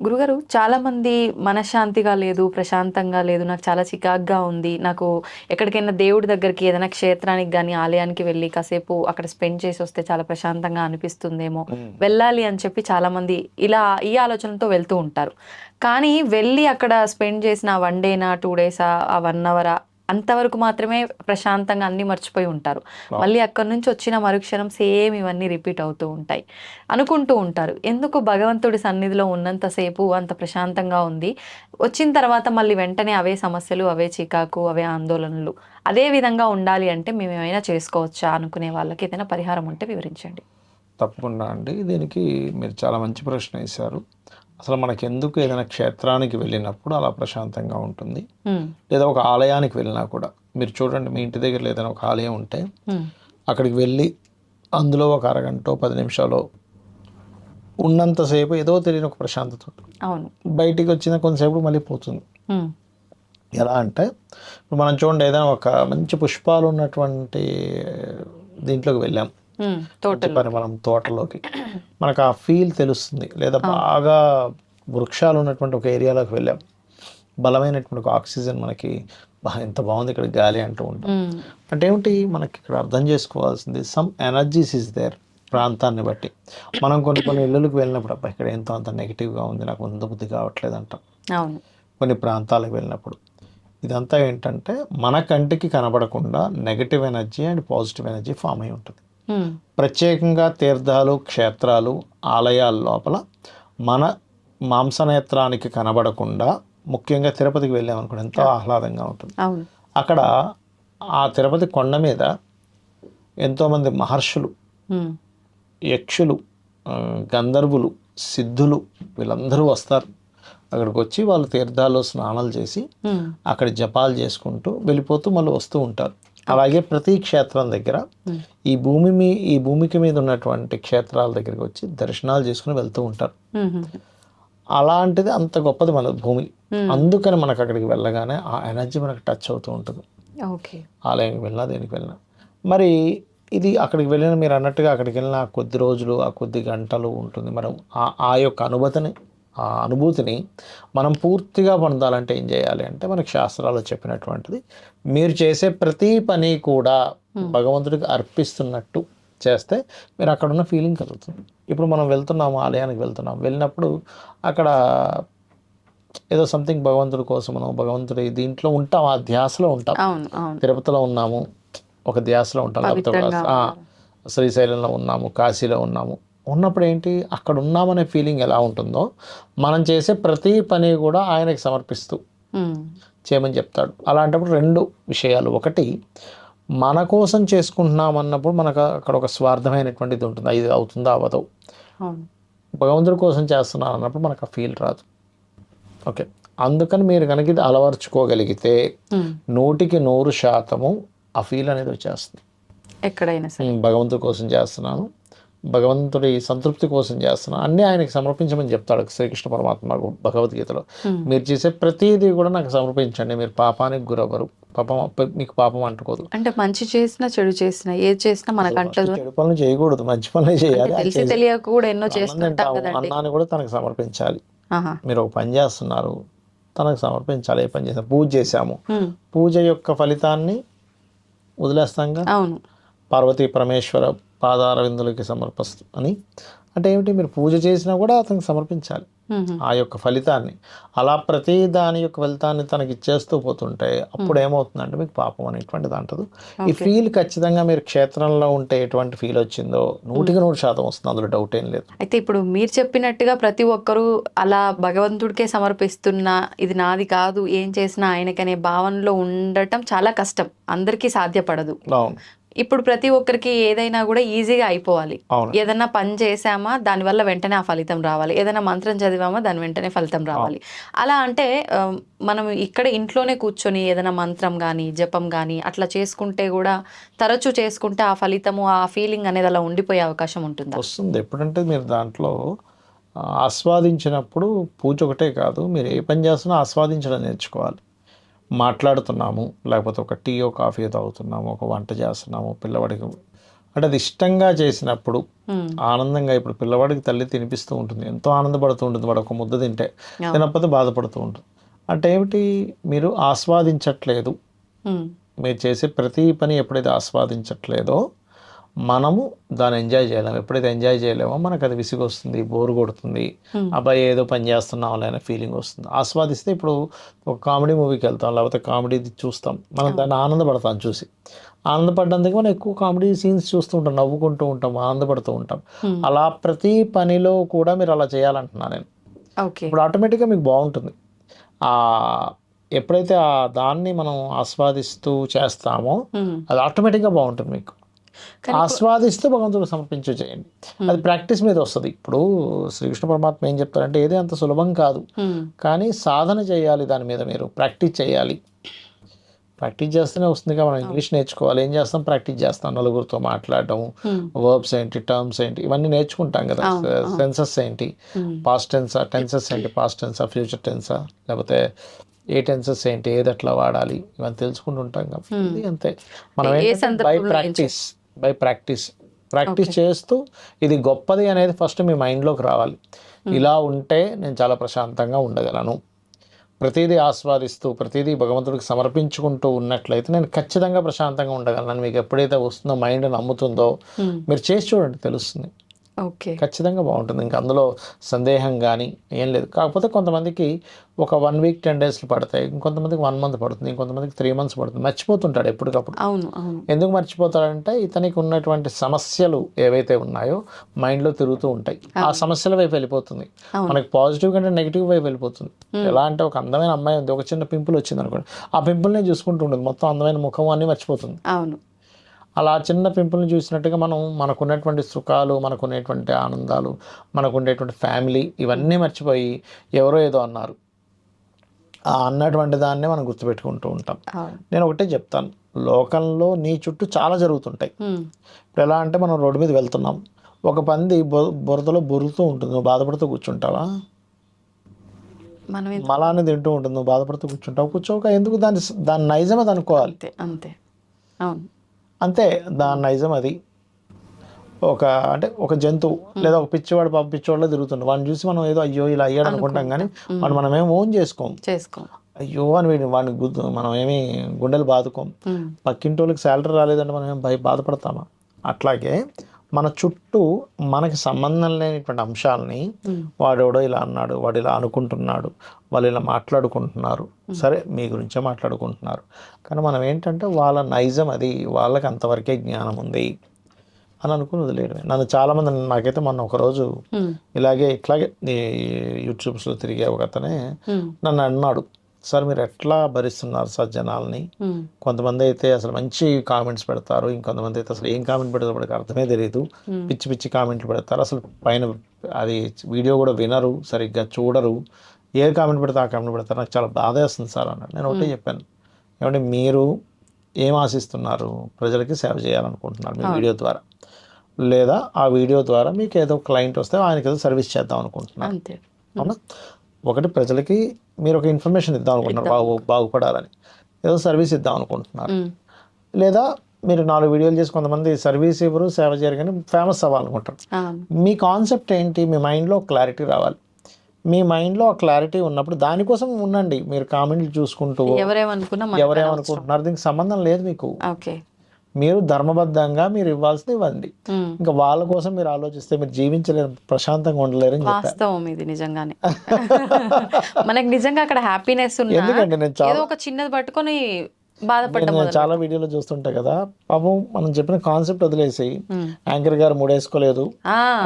గురుగారు చాలా మంది మనశ్శాంతిగా లేదు ప్రశాంతంగా లేదు నాకు చాలా చికాగ్గా ఉంది. నాకు ఎక్కడికైనా దేవుడి దగ్గరికి ఏదైనా క్షేత్రానికి కానీ ఆలయానికి వెళ్ళి కాసేపు అక్కడ స్పెండ్ చేసి వస్తే చాలా ప్రశాంతంగా అనిపిస్తుందేమో. వెళ్ళాలి అని చెప్పి చాలా మంది ఇలా ఈ ఆలోచనతో వెళ్తూ ఉంటారు. కానీ వెళ్ళి అక్కడ స్పెండ్ చేసిన వన్ డేనా టూ డేసా ఆ వన్ అవరా అంతవరకు మాత్రమే ప్రశాంతంగా అన్ని మర్చిపోయి ఉంటారు. మళ్ళీ అక్కడి నుంచి వచ్చిన మరుక్షణం సేమ్ ఇవన్నీ రిపీట్ అవుతూ ఉంటాయి. అనుకుంటూ ఉంటారు ఎందుకు భగవంతుడి సన్నిధిలో ఉన్నంతసేపు అంత ప్రశాంతంగా ఉంది? వచ్చిన తర్వాత మళ్ళీ వెంటనే అవే సమస్యలు అవే చికాకు అవే ఆందోళనలు. అదే విధంగా ఉండాలి అంటే మేము ఏమైనా చేసుకోవచ్చా అనుకునే వాళ్ళకి ఏదైనా పరిహారం ఉంటే వివరించండి. తప్పకుండా అండి. దీనికి మీరు చాలా మంచి ప్రశ్న వేశారు. అసలు మనకి ఎందుకు ఏదైనా క్షేత్రానికి వెళ్ళినప్పుడు అలా ప్రశాంతంగా ఉంటుంది. లేదా ఒక ఆలయానికి వెళ్ళినా కూడా మీరు చూడండి మీ ఇంటి దగ్గర ఏదైనా ఒక ఆలయం ఉంటే అక్కడికి వెళ్ళి అందులో ఒక అరగంట పది నిమిషాలు ఉన్నంతసేపు ఏదో తెలియని ఒక ప్రశాంతత ఉంటుంది. అవును. బయటికి వచ్చిన కొంతసేపు మళ్ళీ పోతుంది. ఎలా అంటే ఇప్పుడు మనం చూడండి ఏదైనా ఒక మంచి పుష్పాలు ఉన్నటువంటి దీంట్లోకి వెళ్ళాం. మనం తోటలోకి. మనకు ఆ ఫీల్ తెలుస్తుంది. లేదా బాగా వృక్షాలు ఉన్నటువంటి ఒక ఏరియాలోకి వెళ్ళాం. బలమైనటువంటి ఒక ఆక్సిజన్ మనకి ఎంత బాగుంది ఇక్కడ గాలి అంటూ ఉంటాం. అంటే ఏమిటి? మనకి ఇక్కడ అర్థం చేసుకోవాల్సింది సమ్ ఎనర్జీస్ ఇస్ దేర్ ప్రాంతాన్ని బట్టి. మనం కొన్ని కొన్ని ఇళ్ళకి వెళ్ళినప్పుడు అబ్బా ఇక్కడ ఎంతో అంత నెగిటివ్గా ఉంది నాకు ఉంద బుద్ధి కావట్లేదు అంటాం కొన్ని ప్రాంతాలకు వెళ్ళినప్పుడు. ఇదంతా ఏంటంటే మన కంటికి కనబడకుండా negative energy and positive energy form అయి ఉంటుంది. ప్రత్యేకంగా తీర్థాలు క్షేత్రాలు ఆలయాల లోపల మన మాంసనేత్రానికి కనబడకుండా ముఖ్యంగా తిరుపతికి వెళ్ళామనుకోండి ఎంతో ఆహ్లాదంగా ఉంటుంది. అక్కడ ఆ తిరుపతి కొండ మీద ఎంతోమంది మహర్షులు యక్షులు గంధర్వులు సిద్ధులు వీళ్ళందరూ వస్తారు. అక్కడికి వచ్చి వాళ్ళు తీర్థాల్లో స్నానాలు చేసి అక్కడ జపాలు చేసుకుంటూ వెళ్ళిపోతూ మళ్ళీ వస్తూ ఉంటారు. అలాగే ప్రతి క్షేత్రం దగ్గర ఈ భూమి మీ ఈ భూమికి మీద ఉన్నటువంటి క్షేత్రాల దగ్గరికి వచ్చి దర్శనాలు చేసుకుని వెళ్తూ ఉంటారు. అలాంటిది అంత గొప్పది మన భూమి. అందుకని మనకు అక్కడికి వెళ్ళగానే ఆ ఎనర్జీ మనకు టచ్ అవుతూ ఉంటుంది. ఓకే. ఆలయానికి వెళ్ళినా దేనికి వెళ్ళినా. మరి ఇది అక్కడికి వెళ్ళిన మీరు అన్నట్టుగా అక్కడికి వెళ్ళిన ఆ కొద్ది రోజులు ఆ కొద్ది గంటలు ఉంటుంది. మనం ఆ ఆ యొక్క అనుభూతిని ఆ అనుభూతిని మనం పూర్తిగా పొందాలంటే ఏం చేయాలి అంటే మనకి శాస్త్రాలు చెప్పినటువంటిది మీరు చేసే ప్రతి పని కూడా భగవంతుడికి అర్పిస్తున్నట్టు చేస్తే మీరు అక్కడ ఉన్న ఫీలింగ్ కలుగుతుంది. ఇప్పుడు మనం వెళ్తున్నాము ఆలయానికి వెళ్తున్నాం వెళ్ళినప్పుడు అక్కడ ఏదో సంథింగ్ భగవంతుడి కోసమనో భగవంతుడి దీంట్లో ఉంటాం ఆ ధ్యాసలో ఉంటాం. తిరుపతిలో ఉన్నాము ఒక ధ్యాసలో ఉంటాం లేకపోతే శ్రీశైలంలో ఉన్నాము కాశీలో ఉన్నాము. ఉన్నప్పుడు ఏంటి అక్కడ ఉన్నామనే ఫీలింగ్ ఎలా ఉంటుందో మనం చేసే ప్రతి పని కూడా ఆయనకి సమర్పిస్తూ చేయమని చెప్తాడు. అలాంటప్పుడు రెండు విషయాలు. ఒకటి మన కోసం చేసుకుంటున్నాం అన్నప్పుడు మనకు అక్కడ ఒక స్వార్థమైనటువంటిది ఉంటుంది. ఇది అవుతుందా అవ్వదు. భగవంతుడి కోసం చేస్తున్నాను అన్నప్పుడు మనకు ఆ ఫీల్ రాదు. ఓకే. అందుకని మీరు కనుక ఇది అలవర్చుకోగలిగితే నూటికి నూరు శాతము ఆ ఫీల్ అనేది వచ్చేస్తుంది. ఎక్కడైనా భగవంతుడి కోసం చేస్తున్నాను. భగవంతుడి సంతృప్తి కోసం చేస్తున్నాను అన్నీ ఆయనకి సమర్పించమని చెప్తాడు శ్రీకృష్ణ పరమాత్మ భగవద్గీతలో. మీరు చేసే ప్రతిదీ కూడా నాకు సమర్పించండి. మీరు పాపానికి గురవ్వరు. పాపం మీకు పాపం అంటుకోదు. అంటే మంచి చేసినా చెడు చేసినా ఏది చేసినా మనకు అంటదు చెడు పనులు చేయకూడదు. మంచి పనులు చేయాలి. తెలిసి తెలియక కూడా ఎన్నో చేస్తుంటాం అన్నాన్ని కూడా తనకు సమర్పించాలి. మీరు ఒక పని చేస్తున్నారు. తనకు సమర్పించాలి. ఏ పని చేసాం పూజ చేశాము. పూజ యొక్క ఫలితాన్ని వదిలేస్తాంగా అవును. పార్వతీ పరమేశ్వర పాదార విందులకి సమర్పిస్తూ అని. అంటే ఏమిటి? మీరు పూజ చేసినా కూడా అతనికి సమర్పించాలి. ఆ యొక్క ఫలితాన్ని. అలా ప్రతి దాని యొక్క ఫలితాన్ని తనకి ఇచ్చేస్తూ పోతుంటే అప్పుడు ఏమవుతుందంటే మీకు పాపం అనేటువంటిది అంటదు. ఈ ఫీల్ ఖచ్చితంగా మీరు క్షేత్రంలో ఉంటే ఎటువంటి ఫీల్ వచ్చిందో నూటికి నూరు శాతం వస్తుంది. అందులో డౌట్ ఏం లేదు. అయితే ఇప్పుడు మీరు చెప్పినట్టుగా ప్రతి ఒక్కరూ అలా భగవంతుడికే సమర్పిస్తున్న ఇది నాది కాదు ఏం చేసినా ఆయనకనే భావనలో ఉండటం చాలా కష్టం. అందరికీ సాధ్యపడదు. ఇప్పుడు ప్రతి ఒక్కరికి ఏదైనా కూడా ఈజీగా అయిపోవాలి. ఏదైనా పని చేసామా దానివల్ల వెంటనే ఆ ఫలితం రావాలి. ఏదైనా మంత్రం చదివామా దాని వెంటనే ఫలితం రావాలి. అలా అంటే మనం ఇక్కడ ఇంట్లోనే కూర్చొని ఏదైనా మంత్రం కానీ జపం కానీ అట్లా చేసుకుంటే కూడా తరచూ చేసుకుంటే ఆ ఫలితము ఆ ఫీలింగ్ అనేది అలా ఉండిపోయే అవకాశం ఉంటుందా? వస్తుంది. ఎప్పుడంటే మీరు దాంట్లో ఆస్వాదించినప్పుడు పూజ ఒకటే కాదు మీరు ఏ పని చేస్తున్నా ఆస్వాదించడం నేర్చుకోవాలి. మాట్లాడుతున్నాము లేకపోతే ఒక టీయో కాఫీ తాగుతున్నాము ఒక వంట చేస్తున్నాము పిల్లవాడికి అంటే అది ఇష్టంగా చేసినప్పుడు ఆనందంగా ఇప్పుడు పిల్లవాడికి తల్లి తినిపిస్తూ ఉంటుంది ఎంతో ఆనందపడుతూ ఉంటుంది వాడు ఒక ముద్ద తింటే తినకపోతే బాధపడుతూ ఉంటుంది. అంటే ఏమిటి? మీరు ఆస్వాదించట్లేదు. మీరు చేసే ప్రతి పని ఎప్పుడైతే ఆస్వాదించట్లేదో మనము దాన్ని ఎంజాయ్ చేయలేము. ఎప్పుడైతే ఎంజాయ్ చేయలేమో మనకు అది విసిగి వస్తుంది బోరు కొడుతుంది. అబ్బాయి ఏదో పని చేస్తున్నాం అనే ఫీలింగ్ వస్తుంది. ఆస్వాదిస్తే ఇప్పుడు ఒక కామెడీ మూవీకి వెళ్తాం లేకపోతే కామెడీ చూస్తాం. మనం దాన్ని ఆనందపడతాం చూసి. ఆనందపడ్డందుకు మనం ఎక్కువ కామెడీ సీన్స్ చూస్తూ ఉంటాం నవ్వుకుంటూ ఉంటాం ఆనందపడుతూ ఉంటాం. అలా ప్రతి పనిలో కూడా మీరు అలా చేయాలంటున్నాను నేను. ఇప్పుడు ఆటోమేటిక్గా మీకు బాగుంటుంది. ఆ ఎప్పుడైతే ఆ దాన్ని మనం ఆస్వాదిస్తూ చేస్తామో అది ఆటోమేటిక్గా బాగుంటుంది మీకు. ఆస్వాదిస్తూ భగవంతుడు సమర్పించు చేయండి. అది ప్రాక్టీస్ మీద వస్తుంది. ఇప్పుడు శ్రీకృష్ణ పరమాత్మ ఏం చెప్తారంటే ఏది అంత సులభం కాదు. కానీ సాధన చేయాలి దాని మీద మీరు ప్రాక్టీస్ చేయాలి. ప్రాక్టీస్ చేస్తేనే వస్తుంది కదా మనం ఇంగ్లీష్ నేర్చుకోవాలి. ఏం చేస్తాం? ప్రాక్టీస్ చేస్తాం. నలుగురితో మాట్లాడడం Hmm. వర్బ్స్ ఏంటి టర్మ్స్ ఏంటి ఇవన్నీ నేర్చుకుంటాం కదా. సెన్సెస్ ఏంటి పాస్ట్ టెన్సా టెన్సెస్ ఏంటి పాస్ట్ టెన్సా ఫ్యూచర్ టెన్సా లేకపోతే ఏ టెన్సెస్ ఏంటి ఏది వాడాలి ఇవన్నీ తెలుసుకుంటూ ఉంటాం కాబట్టి ఇది అంతే. మనం by practice by practice. Practice చేస్తూ ఇది గొప్పది అనేది ఫస్ట్ మీ మైండ్లోకి రావాలి. ఇలా ఉంటే నేను చాలా ప్రశాంతంగా ఉండగలను. ప్రతిదీ ఆస్వాదిస్తూ ప్రతిదీ భగవంతుడికి సమర్పించుకుంటూ ఉన్నట్లయితే నేను ఖచ్చితంగా ప్రశాంతంగా ఉండగలను. మీకు ఎప్పుడైతే వస్తుందో మైండ్ నమ్ముతుందో మీరు చేసి చూడండి తెలుస్తుంది. ఓకే ఖచ్చితంగా బాగుంటుంది. ఇంకా అందులో సందేహం కానీ ఏం లేదు. కాకపోతే కొంతమందికి ఒక వన్ వీక్ టెన్ డేస్లు పడతాయి. ఇంకొంతమందికి వన్ మంత్ పడుతుంది. ఇంకొంతమందికి త్రీ మంత్స్ పడుతుంది. మర్చిపోతుంటాడు ఎప్పటికప్పుడు. అవును ఎందుకు మర్చిపోతాడంటే ఇతనికి ఉన్నటువంటి సమస్యలు ఏవైతే ఉన్నాయో మైండ్లో తిరుగుతూ ఉంటాయి. ఆ సమస్యల వైపు వెళ్ళిపోతుంది. మనకి పాజిటివ్ కంటే నెగిటివ్ వైపు వెళ్ళిపోతుంది. ఎలా అంటే ఒక అందమైన అమ్మాయి ఉంది. ఒక చిన్న పింపుల్ వచ్చింది అనుకోండి ఆ పింపుల్నే చూసుకుంటూ ఉంటుంది మొత్తం అందమైన ముఖం అన్ని మర్చిపోతుంది. అవును. అలా చిన్న పింపుల్ని చూసినట్టుగా మనం మనకున్నటువంటి సుఖాలు మనకున్నటువంటి ఆనందాలు మనకుండేటువంటి ఫ్యామిలీ ఇవన్నీ మర్చిపోయి ఎవరో ఏదో అన్నారు. ఆ అన్నటువంటి దాన్నే మనం గుర్తుపెట్టుకుంటూ ఉంటాం. నేను ఒకటే చెప్తాను. లోకంలో నీ చుట్టూ చాలా జరుగుతుంటాయి. ఇప్పుడు ఎలా అంటే మనం రోడ్డు మీద వెళ్తున్నాం. ఒక పంది బొ బురదలో బొరుకుతూ ఉంటుంది. నువ్వు బాధపడుతూ కూర్చుంటావా? మలాన్ని తింటూ ఉంటుంది. నువ్వు బాధపడుతూ కూర్చుంటావు. కూర్చోక ఎందుకు దాని దాని నైజం అది అనుకోవాలి? అంతే అంతే. అవును. అంతే దాని నైజం అది. ఒక అంటే ఒక జంతువు లేదా ఒక పిచ్చివాడు పాప పిచ్చివాడిలో తిరుగుతుండే. వాడిని చూసి మనం ఏదో అయ్యో ఇలా అయ్యాడు అనుకుంటాం కానీ వాడు మనం ఏం ఓన్ చేసుకోం. చేసుకో. అయ్యో అని వీడిని వాడిని గుద్దు మనం ఏమి గుండెలు బాదుకోం. పక్కింటి వాళ్ళకి శాలరీ రాలేదంటే మనం ఏం భయ బాధపడతామా? అట్లాగే మన చుట్టూ మనకి సంబంధం లేనిటువంటి అంశాలని వాడెవడో ఇలా అన్నాడు వాడు ఇలా అనుకుంటున్నాడు వాళ్ళు ఇలా మాట్లాడుకుంటున్నారు. సరే మీ గురించే మాట్లాడుకుంటున్నారు. కానీ మనం ఏంటంటే వాళ్ళ నైజం అది వాళ్ళకి అంతవరకే జ్ఞానం ఉంది అని అనుకుని వదిలేయడమే. నన్ను చాలామంది నాకైతే మొన్న ఒకరోజు ఇలాగే ఇట్లాగే యూట్యూబ్స్లో తిరిగే ఒక అతనే నన్ను అన్నాడు. సార్ మీరు ఎట్లా భరిస్తున్నారు సార్ జనాల్ని? కొంతమంది అయితే అసలు మంచి కామెంట్స్ పెడతారు ఇంకొంతమంది అయితే అసలు ఏం కామెంట్ పెడతారో వాడికి అర్థమే తెలియదు పిచ్చి పిచ్చి కామెంట్లు పెడతారు. అసలు పైన అది వీడియో కూడా వినరు సరిగ్గా చూడరు. ఏ కామెంట్ పెడితే ఆ కామెంట్ పెడతారు. నాకు చాలా బాధ వేస్తుంది సార్ అన్నాడు. నేను ఒకటే చెప్పాను. ఏమంటే మీరు ఏం ఆశిస్తున్నారు? ప్రజలకి సేవ చేయాలనుకుంటున్నారు మీ వీడియో ద్వారా. లేదా ఆ వీడియో ద్వారా మీకు ఏదో క్లయింట్ వస్తే ఆయనకి ఏదో సర్వీస్ చేద్దాం అనుకుంటున్నారు. అంతే. అవునా? ఒకటి ప్రజలకి మీరు ఒక ఇన్ఫర్మేషన్ ఇద్దాం అనుకుంటున్నారు బాగు బాగుపడాలని. ఏదో సర్వీస్ ఇద్దాం అనుకుంటున్నారు. లేదా మీరు నాలుగు వీడియోలు చేసి కొంతమంది సర్వీస్ ఇవ్వరు సేవ చేయరు కానీ ఫేమస్ అవ్వాలనుకుంటారు మీ కాన్సెప్ట్ ఏంటి? మీ మైండ్లో క్లారిటీ రావాలి. మీ మైండ్లో ఆ క్లారిటీ ఉన్నప్పుడు దానికోసం ఉండండి. మీరు కామెంట్లు చూసుకుంటూ ఎవరేమనుకున్నా మనకు ఎవరేమనుకుంటున్నారు? దీనికి సంబంధం లేదు మీకు. ఓకే. మీరు ధర్మబద్ధంగా మీరు ఇవ్వాల్సింది ఇవ్వండి. ఇంకా వాళ్ళ కోసం మీరు ఆలోచిస్తే మీరు జీవించలేరు ప్రశాంతంగా ఉండలేరు వాస్తవం ఇది నిజంగానే. మనకి నిజంగా అక్కడ హ్యాపీనెస్ ఉన్నా ఎందుకంటే నేను చాలా ఏదో ఒక చిన్నది పట్టుకొని బాధపడ్డం నేను చాలా వీడియోలో చూస్తుంటా కదా. పాపం మనం చెప్పిన కాన్సెప్ట్ వదిలేసి యాంకర్ గారు మూడేసుకోలేదు.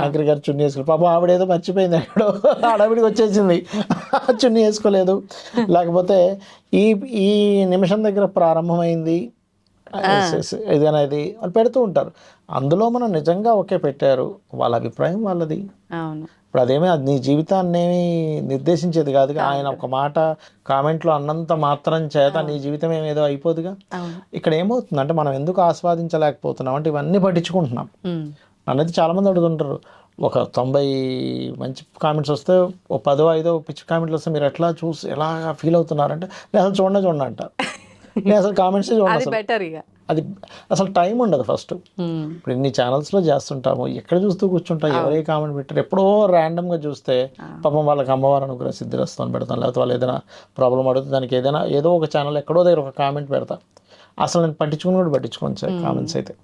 యాంకర్ గారు చున్నీ వేసుకోలేదు. పాపం ఆవిడేదో మర్చిపోయింది ఎక్కడో. ఆడవిడికి వచ్చేసింది. చున్నీ వేసుకోలేదు. లేకపోతే ఈ ఈ నిమిషం దగ్గర ప్రారంభమైంది. ఇది అనేది వాళ్ళు పెడుతూ ఉంటారు. అందులో మనం నిజంగా ఒకే పెట్టారు. వాళ్ళ అభిప్రాయం వాళ్ళది. ఇప్పుడు అదేమీ అది నీ జీవితాన్ని ఏమీ నిర్దేశించేది కాదు. ఆయన ఒక మాట కామెంట్లో అన్నంత మాత్రం చేత నీ జీవితం ఏమేదో అయిపోదుగా? ఇక్కడ ఏమవుతుంది అంటే మనం ఎందుకు ఆస్వాదించలేకపోతున్నాం అంటే ఇవన్నీ పట్టించుకుంటున్నాం. అనేది చాలా మంది అడుగుతుంటారు. ఒక తొంభై మంచి కామెంట్స్ వస్తే ఓ పదో ఐదో పిచ్చి కామెంట్లు వస్తే మీరు ఎట్లా చూసి ఎలా ఫీల్ అవుతున్నారంటే నేను అసలు చూడండి చూడండి అంట నేను అసలు కామెంట్స్ అది అసలు. బెటర్ ఇక. అది అసలు టైం ఉండదు ఫస్ట్ ఉమ్, ఇప్పుడు ఇన్ని ఛానల్స్లో చేస్తుంటాము ఎక్కడ చూస్తూ కూర్చుంటాం ఎవరే కామెంట్ పెట్టారు ఎప్పుడో ర్యాండమ్గా చూస్తే పాపం వాళ్ళకి అమ్మవారు అనుగ్రహ సిద్ధిరస్తాను పెడతాను లేకపోతే వాళ్ళు ఏదైనా ప్రాబ్లం అడుగుతుంది దానికి ఏదైనా ఏదో ఒక ఛానల్ ఎక్కడో దగ్గర ఒక కామెంట్ పెడతా. అసలు నేను పట్టించుకుని కూడా పట్టించుకోను సార్ కామెంట్స్ అయితే.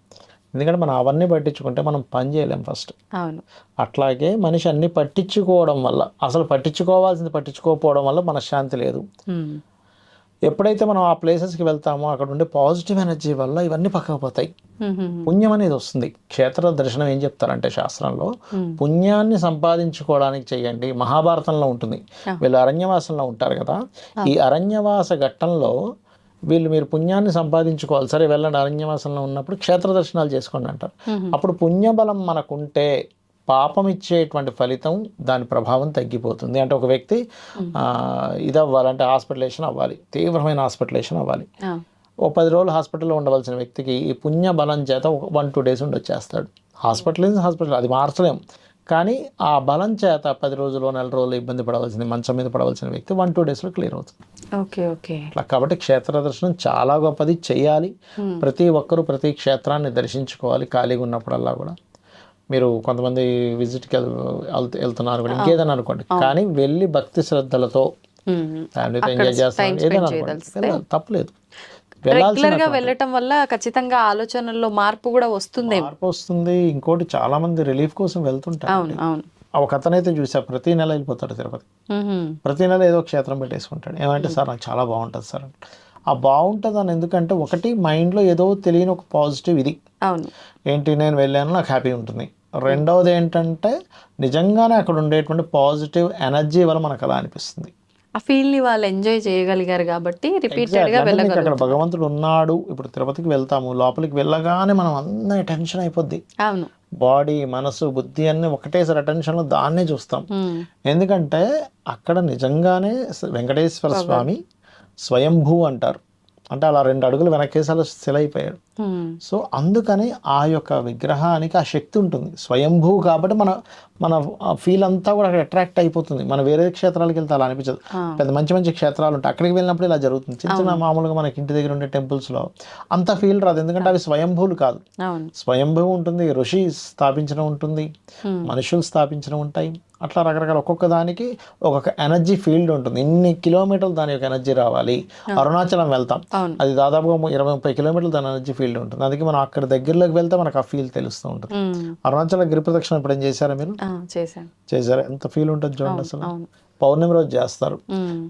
ఎందుకంటే మనం అవన్నీ పట్టించుకుంటే మనం పని చేయలేం ఫస్ట్ అవును. అట్లాగే మనిషి అన్ని పట్టించుకోవడం వల్ల అసలు పట్టించుకోవాల్సింది పట్టించుకోకపోవడం వల్ల మనశ్శాంతి లేదు. ఉమ్, ఎప్పుడైతే మనం ఆ ప్లేసెస్కి వెళ్తామో అక్కడ ఉండే పాజిటివ్ ఎనర్జీ వల్ల ఇవన్నీ పక్కకు పోతాయి. పుణ్యం అనేది వస్తుంది. క్షేత్ర దర్శనం ఏం చెప్తారంటే శాస్త్రంలో పుణ్యాన్ని సంపాదించుకోవడానికి చేయండి. మహాభారతంలో ఉంటుంది. వీళ్ళు అరణ్యవాసంలో ఉంటారు కదా. ఈ అరణ్యవాస ఘట్టంలో వీళ్ళు మీరు పుణ్యాన్ని సంపాదించుకోవాలి. సరే వెళ్ళండి. అరణ్యవాసంలో ఉన్నప్పుడు క్షేత్ర దర్శనాలు చేసుకోండి అంటారు. అప్పుడు పుణ్యబలం మనకుంటే పాపం ఇచ్చేటువంటి ఫలితం దాని ప్రభావం తగ్గిపోతుంది. అంటే ఒక వ్యక్తి ఇది అవ్వాలంటే హాస్పిటలేషన్ అవ్వాలి. తీవ్రమైన హాస్పిటలేషన్ అవ్వాలి. ఓ పది రోజులు హాస్పిటల్లో ఉండవలసిన వ్యక్తికి ఈ పుణ్య బలం చేత ఒక వన్ టూ డేస్ ఉండి వచ్చేస్తాడు హాస్పిటల్ హాస్పిటల్ అది మార్చలేం. కానీ ఆ బలం చేత పది రోజులు నెల రోజులు ఇబ్బంది పడవలసింది మంచం మీద పడవలసిన వ్యక్తి వన్ టూ డేస్లో క్లియర్ అవుతుంది. Okay okay. అట్లా కాబట్టి క్షేత్ర దర్శనం చాలా గొప్పది. చేయాలి. ప్రతి ఒక్కరూ ప్రతి క్షేత్రాన్ని దర్శించుకోవాలి. ఖాళీగా ఉన్నప్పుడల్లా కూడా. మీరు కొంతమంది విజిట్కి వెళ్తున్నారు కూడా ఇంకేదైనా అనుకోండి. కానీ వెళ్ళి భక్తి శ్రద్ధలతో ఫ్యామిలీతో ఎంజాయ్ చేస్తారు ఏదైనా అనుకోండి. వెళ్ళాలి తప్పలేదు. వెళ్ళాల్సిన రెగ్యులర్గా వెళ్ళటం వల్ల ఖచ్చితంగా ఆలోచనల్లో మార్పు కూడా వస్తుంది మార్పు వస్తుంది. ఇంకోటి చాలా మంది రిలీఫ్ కోసం వెళ్తుంటారు అవును అవును. ఒక అతనైతే చూసా ప్రతి నెల వెళ్ళిపోతాడు తిరుపతి. ప్రతి నెల ఏదో క్షేత్రం పెట్టేసుకుంటాడు. ఏమంటే సార్ నాకు చాలా బాగుంటుంది సార్. ఆ బాగుంటుంది అని ఎందుకంటే ఒకటి మైండ్లో ఏదో తెలియని ఒక పాజిటివ్ ఇది. అవును. ఏంటి నేను వెళ్ళాను నాకు హ్యాపీ ఉంటుంది. రెండవది ఏంటంటే నిజంగానే అక్కడ ఉండేటువంటి పాజిటివ్ ఎనర్జీ వల్ల మనకు అలా అనిపిస్తుంది. ఆ ఫీల్ని వాళ్ళు ఎంజాయ్ చేయగలిగారు కాబట్టి రిపీటెడ్గా అక్కడ భగవంతుడు ఉన్నాడు ఇప్పుడు తిరుపతికి వెళ్తాము లోపలికి వెళ్ళగానే మనం అందరి టెన్షన్ అయిపోద్ది. అవును. బాడీ మనసు బుద్ధి అన్ని ఒకటేసారి అటెన్షన్లో దాన్నే చూస్తాం. ఎందుకంటే అక్కడ నిజంగానే వెంకటేశ్వర స్వామి స్వయంభూ అంటారు. అంటే అలా రెండు అడుగులు వెనకేసి అలా శిలైపోయాడు ఉమ్, సో అందుకని ఆ యొక్క విగ్రహానికి ఆ శక్తి ఉంటుంది. స్వయంభూ కాబట్టి మన మన ఫీల్ అంతా కూడా అక్కడ అట్రాక్ట్ అయిపోతుంది. మన వేరే క్షేత్రాలకు వెళ్తే అలా అనిపించదు. పెద్ద మంచి మంచి క్షేత్రాలు ఉంటాయి. అక్కడికి వెళ్ళినప్పుడు ఇలా జరుగుతుంది. చిన్న చిన్న మామూలుగా మనకి ఇంటి దగ్గర ఉండే టెంపుల్స్లో అంత ఫీల్ రాదు. ఎందుకంటే అవి స్వయంభూలు కాదు. స్వయంభూ ఉంటుంది. ఋషి స్థాపించడం ఉంటుంది. మనుషులు స్థాపించడం ఉంటాయి. అట్లా రకరకాల ఒక్కొక్క దానికి ఒక్కొక్క ఎనర్జీ ఫీల్డ్ ఉంటుంది. ఇన్ని కిలోమీటర్లు దాని యొక్క ఎనర్జీ రావాలి. అరుణాచలం వెళ్తాం. అది దాదాపుగా ఇరవై ముప్పై కిలోమీటర్లు దాని ఎనర్జీ ఫీల్డ్ ఉంటుంది. అందుకే మనం అక్కడ దగ్గరలోకి వెళ్తే మనకు ఆ ఫీల్ తెలుస్తూ ఉంటుంది. అరుణాచలం గిరి ప్రదక్షిణ ఇప్పుడు ఏం చేశారా మీరు? చేశారా? ఎంత ఫీల్ ఉంటుంది చూడండి అసలు. పౌర్ణమి రోజు చేస్తారు.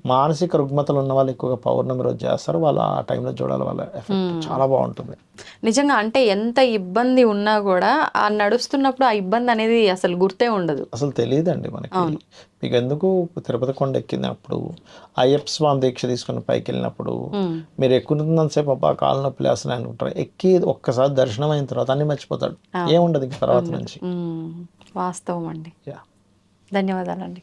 మానసిక రుగ్మతలు ఉన్న వాళ్ళు ఎక్కువగా పౌర్ణమి రోజు చేస్తారు. వాళ్ళు ఆ టైంలో చూడాలి వాళ్ళ ఎఫెక్ట్ చాలా బాగుంటుంది. నిజంగా అంటే ఎంత ఇబ్బంది ఉన్నా కూడా ఆ నడుస్తున్నప్పుడు ఆ ఇబ్బంది అనేది అసలు గుర్తే ఉండదు. అసలు తెలియదండి మనకి. మీకు ఎందుకు తిరుపతి కొండ ఎక్కినప్పుడు అయ్యప్ప స్వామి దీక్ష తీసుకుని పైకి వెళ్ళినప్పుడు మీరు ఎక్కుతున్నంతసేపు అబ్బా కాలు నొప్పి లేస్తున్నాయి అనుకుంటారు. ఎక్కి ఒక్కసారి దర్శనం అయిన తర్వాత అన్ని మర్చిపోతాడు. ఏముండదు ఇంక తర్వాత నుంచి. వాస్తవం అండి. యా. ధన్యవాదాలండి.